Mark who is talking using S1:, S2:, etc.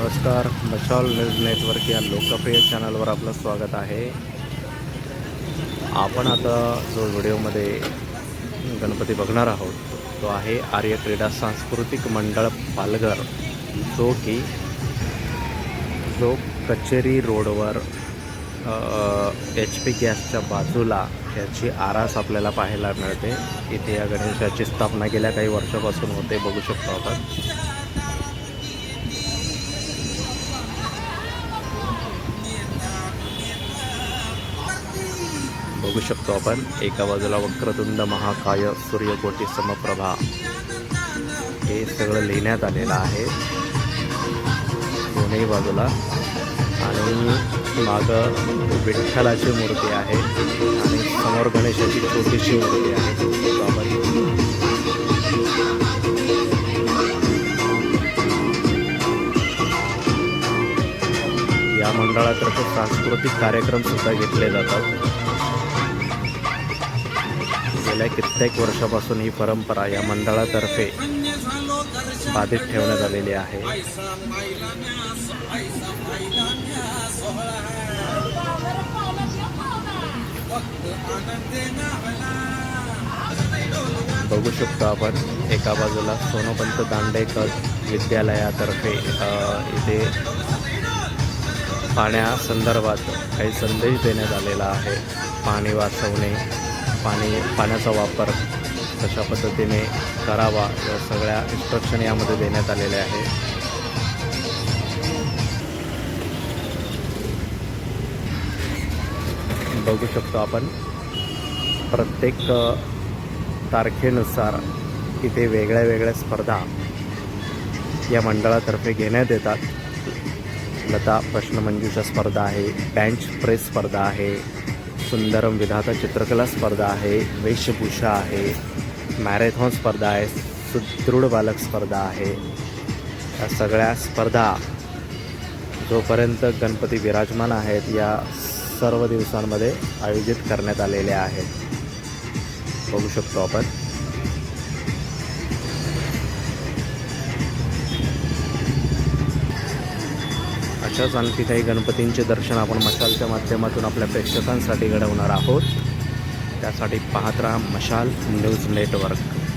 S1: नमस्कार मशाल news network या लोकप्रिय चॅनलवर आपलं स्वागत आहे. आपण आता जो व्हिडिओमध्ये गणपती बघणार आहोत तो आहे आर्य क्रीडा सांस्कृतिक मंडळ पालघर जो की जो कचेरी रोडवर एच पी गॅसच्या बाजूला याची आरास आपल्याला पाहायला मिळते. इथे या गणेशाची स्थापना गेल्या काही वर्षापासून होते बघू शकतो आपण. बघू शकतो आपण. एका बाजूला वक्रतुंड महाकाय सूर्यकोटी समप्रभा. हे सगळं लिहिण्यात आलेलं आहे. दोन्ही बाजूला. आणि मागं विठ्ठलाची मूर्ती आहे. आणि समोर गणेशाची छोटीशी मूर्ती आहे. या मंडळातर्फे सांस्कृतिक कार्यक्रम सुद्धा घेतले जातात. गेल्या कित्येक वर्षापासून ही परंपरा या मंडळातर्फे बाधित ठेवण्यात आलेली आहे. बघू शकतो आपण एका बाजूला सोनोपंत दांडेकर विद्यालयातर्फे इथे पाण्यासंदर्भात काही संदेश देण्यात आलेला आहे. पाणी वाचवणे पाणी पाण्याचा वापर कशा पद्धतीने करावा या सगळ्या इन्स्ट्रक्शन यामध्ये देण्यात आलेले आहे बघू शकतो आपण प्रत्येक तारखेनुसार इथे वेगळ्या वेगळ्या स्पर्धा या मंडळातर्फे घेण्यात येतात. लता प्रश्नमंजुषा स्पर्धा आहे बँच प्रेस स्पर्धा आहे सुंदरम विधाता चित्रकला स्पर्धा आहे वेशभूषा आहे मॅरेथॉन स्पर्धा आहे सुदृढ बालक स्पर्धा आहे. या सगळ्या स्पर्धा जोपर्यंत गणपती विराजमान आहेत या सर्व दिवसांमध्ये आयोजित करण्यात आलेल्या आहेत. बघू शकतो आपण. अशाच आणखी काही गणपतींचे दर्शन आपण मशालच्या माध्यमातून आपल्या प्रेक्षकांसाठी घडवणार आहोत. त्यासाठी पाहत राहा मशाल न्यूज नेटवर्क.